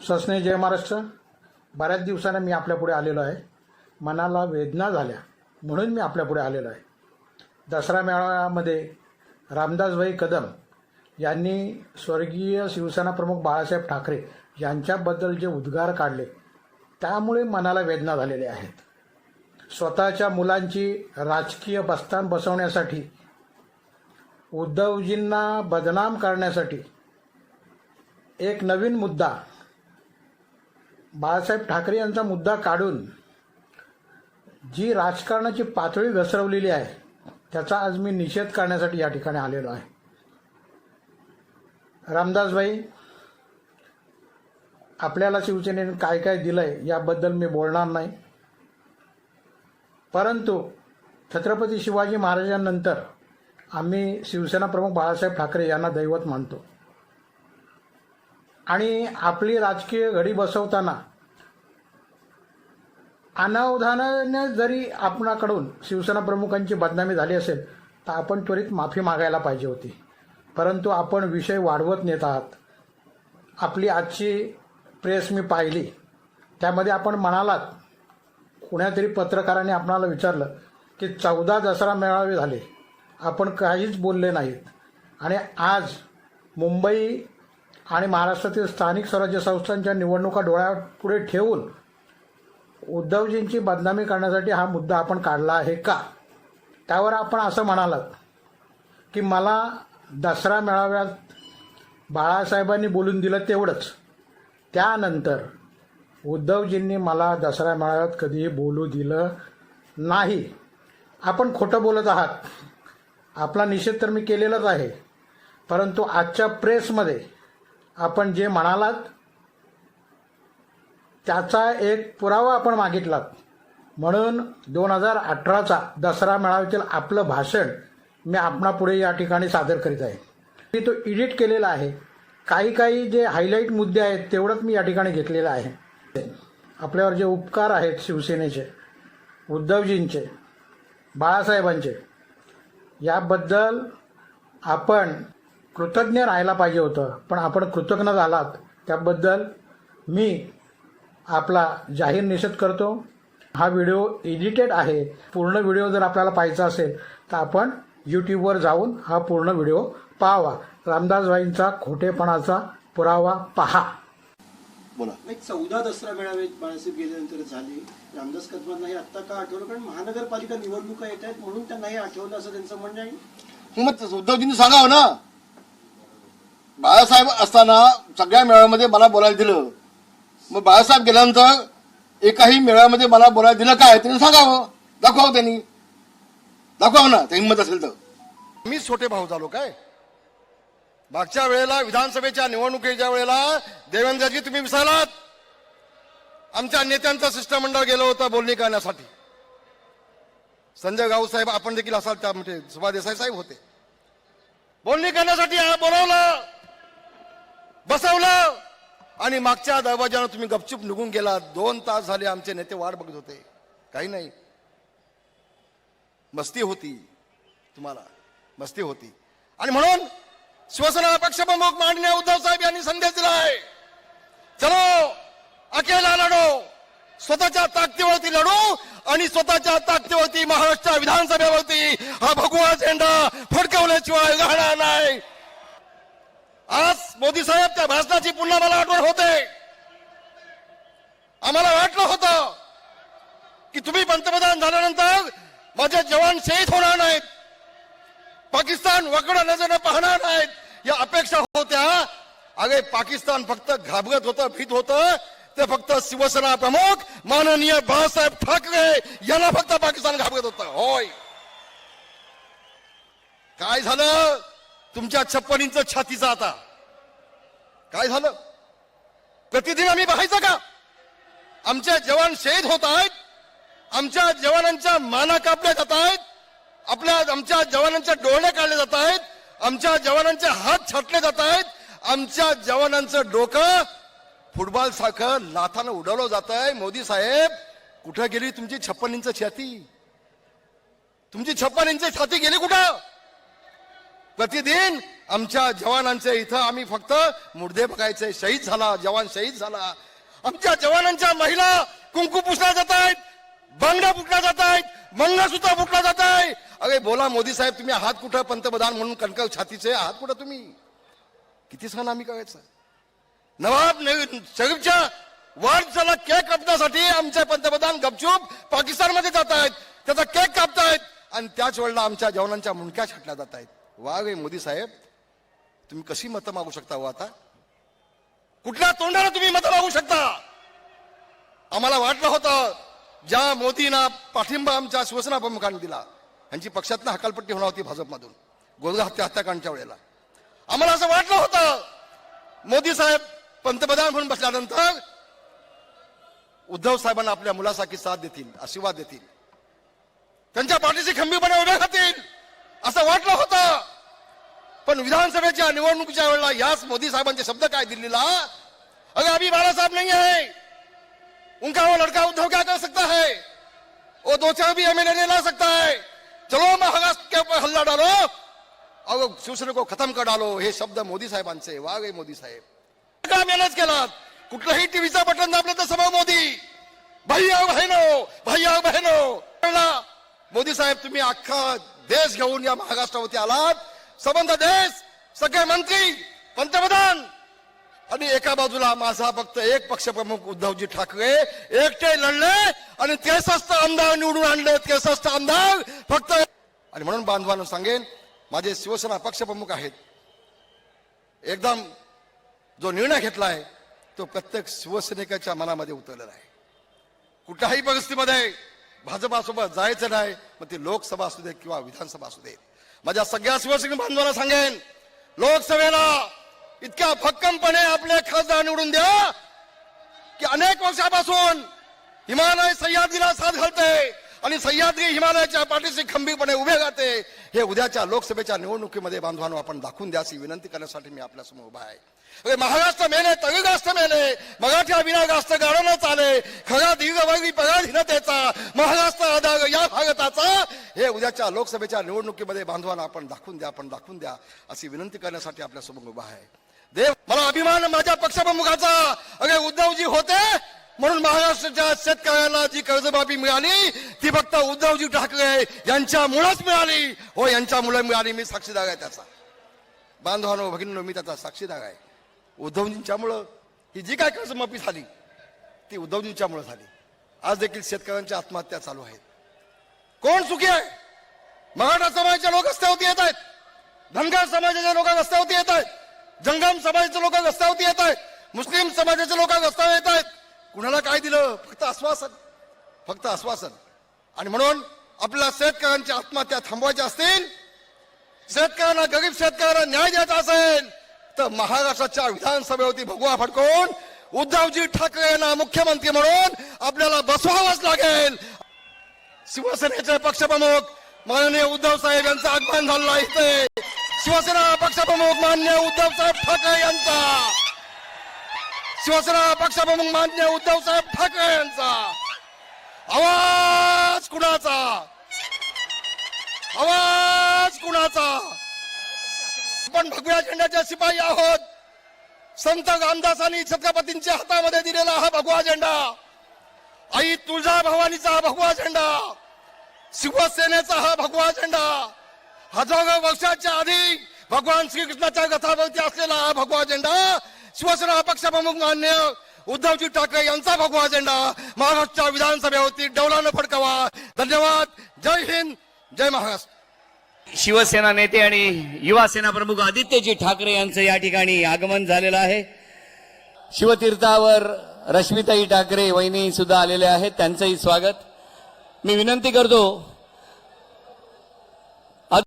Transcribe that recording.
ससने जय महाराष्ट्र. बऱ्याच दिवसानं मी आपल्यापुढे आलेलो आहे. मनाला वेदना झाल्या म्हणून मी आपल्यापुढे आलेलो आहे. दसरा मेळाव्यामध्ये रामदासभाई कदम यांनी स्वर्गीय शिवसेना प्रमुख बाळासाहेब ठाकरे यांच्याबद्दल जे उद्गार काढले त्यामुळे मनाला वेदना झालेल्या आहेत. स्वतःच्या मुलांची राजकीय बस्तान बसवण्यासाठी उद्धवजींना बदनाम करण्यासाठी एक नवीन मुद्दा बाळासाहेब ठाकरे यांचा मुद्दा काढून जी राजकारणाची पातळी घसरवलेली आहे त्याचा आज मी निषेध करण्यासाठी या ठिकाणी आलेलो आहे. रामदासभाई आपल्याला शिवसेनेने काय काय दिलंय याबद्दल मी बोलणार नाही. परंतु छत्रपती शिवाजी महाराजांनंतर आम्ही शिवसेना प्रमुख बाळासाहेब ठाकरे यांना दैवत मानतो. आणि आपली राजकीय घडी बसवताना अनावधानाने जरी आपणाकडून शिवसेना प्रमुखांची बदनामी झाली असेल तर आपण त्वरित माफी मागायला पाहिजे होती. परंतु आपण विषय वाढवत नेत आहात. आपली आजची प्रेस मी पाहिली. त्यामध्ये आपण म्हणालात कुण्यातरी पत्रकारांनी आपणाला विचारलं की चौदा दसरा मेळावे झाले. आपण काहीच बोलले नाहीत. आणि आज मुंबई आणि महाराष्ट्रातील स्थानिक स्वराज्य संस्थांच्या निवडणुका डोळ्यापुढे ठेवून उद्धवजींची बदनामी करण्यासाठी हा मुद्दा आपण काढला आहे का? त्यावर आपण असं म्हणालात की मला दसरा मेळाव्यात बाळासाहेबांनी बोलून दिलं तेवढंच. त्यानंतर उद्धवजींनी मला दसरा मेळाव्यात कधीही बोलू दिलं नाही. आपण खोटं बोलत आहात. आपला निषेध तर मी केलेलाच आहे. परंतु आजच्या प्रेसमध्ये आपण जे म्हणालात त्याचा एक पुरावा आपण मागितलात म्हणून दोन हजार अठराचा दसरा मेळाव्यातील आपलं भाषण मी आपणापुढे या ठिकाणी सादर करीत आहे. मी तो एडिट केलेला आहे. काही काही जे हायलाईट मुद्दे आहेत तेवढंच मी या ठिकाणी घेतलेलं आहे. आपल्यावर जे उपकार आहेत शिवसेनेचे उद्धवजींचे बाळासाहेबांचे याबद्दल आपण कृतज्ञ राहायला पाहिजे होतं. पण आपण कृतज्ञ झालात त्याबद्दल मी आपला जाहीर निषेध करतो. हा व्हिडिओ एडिटेड आहे. पूर्ण व्हिडिओ जर आपल्याला पाहायचा असेल तर आपण यूट्यूबवर जाऊन हा पूर्ण व्हिडिओ पाहावा. रामदासबाईंचा खोटेपणाचा पुरावा पहा. बोला. नाही चौदा दसरा मेळावे बाळासाहेब गेल्यानंतर झाले. रामदास कदमांना हे आत्ता का आठवलं? कारण महानगरपालिका निवडणुका येत आहेत म्हणून त्यांना हे आठवलं असं त्यांचं म्हणणं आहे. मग तसं उद्धवजींनी सांगावं ना? बाळासाहेब असताना सगळ्या मेळाव्यामध्ये मला बोलायला दिलं. मग बाळासाहेब गेल्यानंतर एकाही मेळाव्यामध्ये मला बोलायला दिलं काय? त्यांनी सांगावं. दाखवावं त्यांनी. दाखवावं ना. त्या हिंमत असेल तर. मी छोटे भाऊ झालो काय? मागच्या वेळेला विधानसभेच्या निवडणुकीच्या वेळेला देवेंद्रजी तुम्ही विसरलात? आमच्या नेत्यांचं शिष्टमंडळ गेलं होतं बोलणी करण्यासाठी. संजय गाऊ साहेब आपण देखील असाल त्यामध्ये म्हणजे सुभा देसाई साहेब होते. बोलणी करण्यासाठी बोलावलं. बसवलं. आणि मागच्या दरवाजानं तुम्ही गपचूप निघून गेला. दोन तास झाले आमचे नेते वाट बघत होते. काही नाही. मस्ती होती तुम्हाला. मस्ती होती. आणि म्हणून शिवसेना पक्षप्रमुख माननीय उद्धव साहेब यांनी संदेश दिला आहे चलो अकेला लढो. स्वतःच्या ताकदीवरती लढू आणि स्वतःच्या ताकदीवरती महाराष्ट्र विधानसभेवरती हा भगवा झेंडा फडकवल्याशिवाय राहणार नाही. आज मोदी साहेब त्या भाषणाची पुन्हा मला आठवण होते. आम्हाला वाटलं होतं की तुम्ही पंतप्रधान झाल्यानंतर माझे जवान शहीद होणार नाहीत. पाकिस्तान वकडा नजरेनं पाहणार नाहीत. या अपेक्षा होत्या. अगे पाकिस्तान फक्त घाबरत होतं भीत होतं. ते फक्त शिवसेना प्रमुख माननीय बाळासाहेब ठाकरे यांना फक्त पाकिस्तान घाबरत होतं. होय. काय झालं? तुमच्या छप्पन इंच छातीचा आता. काय झालं? प्रतिदिन आम्ही पाहायचं का? आमचे जवान शहीद होत आहेत आमच्या जवानांच्या माना कापल्या जात आहेत आपल्या आमच्या जवानांच्या डोळे काढले जात आहेत आमच्या जवानांचे हात छाटले जात आहेत आमच्या जवानांचं डोकं फुटबॉल सारखं लाथानं उडवलं जात आहे. मोदी साहेब कुठं गेली तुमची छप्पन इंच छाती? तुमची छप्पन इंच छाती गेली कुठं? प्रतिदिन आमच्या जवानांचे इथं आम्ही फक्त मुर्दे बघायचे शहीद झाला जवान शहीद झाला. आमच्या जवानांच्या महिला कुंकू पुसल्या जात आहेत बांगड्या फुटल्या जात आहेत मंगळसूत्र फुटला जात आहे. अरे बोला मोदी साहेब तुम्ही आहात कुठं? पंतप्रधान म्हणून कणकव छातीचे आहात कुठं तुम्ही? किती सण आम्ही करायचं? नवाब नवी- शरीफच्या झाला केक कापण्यासाठी आमचे पंतप्रधान गपचूप पाकिस्तानमध्ये जात आहेत. त्याचा केक कापतायत आणि त्याच वेळेला आमच्या जवानांच्या मुंडक्या छाटल्या जात आहेत. वा वे मोदी साहेब तुम्ही कशी मतं मागू शकता हो आता? कुठल्या तोंडाला तुम्ही मतं मागू शकता? आम्हाला वाटलं होतं ज्या मोदींना पाठिंबा आमच्या शिवसेना प्रमुखांनी दिला यांची पक्षातनं हकालपट्टी होणार होती भाजपमधून गोरगा हत्या हत्याकांडच्या वेळेला. आम्हाला असं वाटलं होतं मोदी साहेब पंतप्रधान म्हणून बसल्यानंतर उद्धव साहेबांना आपल्या मुलासाठी साथ देतील आशीर्वाद देतील. त्यांच्या पाठीशी खंबीरपणे उभे राहतील असं वाटलं होतं. पण विधानसभेच्या निवडणुकीच्या वेळेला याच मोदी साहेबांचे शब्द काय दिल्लीला? अगर अभी बाळासाहेब नाही आहे. उनका वो लड़का उद्धव क्या कर सकता है वो दो चार भी एमएलए नहीं ला सकता है चलो महाराष्ट्र के ऊपर हल्ला डालो. और शिवसेना को खत्म कर डालो. हे शब्द मोदी साहेबांचे. वा गे मोदी साहेब. का मॅनेज केलात? कुठलाही टीव्हीचा बटन दाबलं तर समोर मोदी. भैया बहिनो भैया बहिनो. मोदी साहेब तुम्ही अख्खा देश घेऊन या महाराष्ट्रावरती आलात. संबंध देश सगळे मंत्री पंतप्रधान. आणि एका बाजूला माझा फक्त एक पक्षप्रमुख उद्धवजी ठाकरे एकटे लढले आणि त्रेसष्ट आमदार निवडून आणले. त्रेसष्ट आमदार फक्त आणि म्हणून बांधवांना सांगेन माझे शिवसेना पक्षप्रमुख आहेत. एकदम जो निर्णय घेतलाय तो प्रत्येक शिवसैनिकाच्या मनामध्ये उतरलेला आहे. कुठल्याही परिस्थितीमध्ये भाजपासोबत जायचं नाही मग ती लोकसभा असू दे किंवा विधानसभा असू दे. माझ्या सगळ्या शिवसैनिक बांधवांना सांगेन लोकसभेला इतक्या भक्कमपणे आपले खासदार निवडून द्या की अनेक वर्षापासून हिमालय सह्याद्रीला साथ घालते आणि सह्याद्री हिमालयाच्या पाठीशी खंबीरपणे उभे राहते. हे उद्याच्या लोकसभेच्या निवडणुकीमध्ये बांधवांना आपण दाखवून द्या अशी विनंती करण्यासाठी मी आपल्यासमोर उभा आहे. अरे महाराष्ट्र मेले तळीगास्त मेले मराठ्या विनागास्त गाडं चाले खरा दीर्घवर्गी पराधीनतेचा महाराष्ट्र आधार या भारताचा हे उद्याच्या लोकसभेच्या निवडणुकीमध्ये बांधवांना आपण दाखवून द्या आपण दाखवून द्या अशी विनंती करण्यासाठी आपल्यासमोर उभा आहे. देव मला अभिमान माझ्या पक्षप्रमुखाचा. अरे उद्धवजी होते म्हणून महाराष्ट्राच्या शेतकऱ्याला जी कर्जमाफी मिळाली ती फक्त उद्धवजी ठाकरे यांच्यामुळेच मिळाली. हो यांच्यामुळे मिळाली मी साक्षीदार आहे त्याचा. बांधवानो भगिनीनो मी त्याचा साक्षीदार आहे. उद्धवजींच्यामुळं ही जी काय कर्जमाफी झाली ती उद्धवजींच्यामुळं झाली. आज देखील शेतकऱ्यांच्या आत्महत्या चालू आहेत कोण सुखी आहे? मराठा समाजाचे लोक रस्त्यावरती येत आहेत. धनगर समाजाचे लोक रस्त्यावरती येत आहेत. जंगम समाजाचे लोक रस्त्यावरती येत आहेत. मुस्लिम समाजाचे लोक रस्त्यावर येत आहेत. कुणाला काय दिलं? फक्त आश्वासन. फक्त आश्वासन. आणि म्हणून आपल्या शेतकऱ्यांच्या आत्महत्या थांबवायच्या असतील शेतकऱ्यांना गरीब शेतकऱ्यांना न्याय द्यायचा असेल तर महाराष्ट्राच्या विधानसभेवरती भगवा फडकवून उद्धवजी ठाकरे यांना मुख्यमंत्री म्हणून आपल्याला बसवावंच लागेल. शिवसेनेचे पक्षप्रमुख माननीय उद्धव साहेब यांचं आगमन झालेलं आहे इथे. शिवसेना पक्षप्रमुख मान्य उद्धव साहेब ठाकरे यांचा. शिवसेना पक्षप्रमुख मान्य उद्धव साहेब ठाकरे यांचा. आवाज कुणाचा? आवाज कुणाचा? आपण भगव्या झेंड्याच्या शिपाई आहोत. संत रामदासांनी छत्रपतींच्या हातामध्ये दिलेला हा भगवा झेंडा. आई तुळजा भवानीचा हा भगवा झेंडा शिवसेनेचा हा भगवा झेंडा हजारो वर्षाच्या आधी भगवान श्रीकृष्णाच्या रथावरती असलेला हा भगवा झेंडा शिवसेना पक्षप्रमुख मान्य उद्धवजी ठाकरे यांचा भगवा झेंडा महाराष्ट्र विधानसभेवरती डौलानं फडकावा. धन्यवाद. जय हिंद. जय महाराष्ट्र. शिवसेना नेते आणि युवा सेना प्रमुख आदित्यजी ठाकरे यांचं या ठिकाणी आगमन झालेलं आहे. शिवतीर्थावर रश्मिताई ठाकरे वहिनी सुद्धा आलेले आहेत. त्यांचंही स्वागत. मी विनंती करतो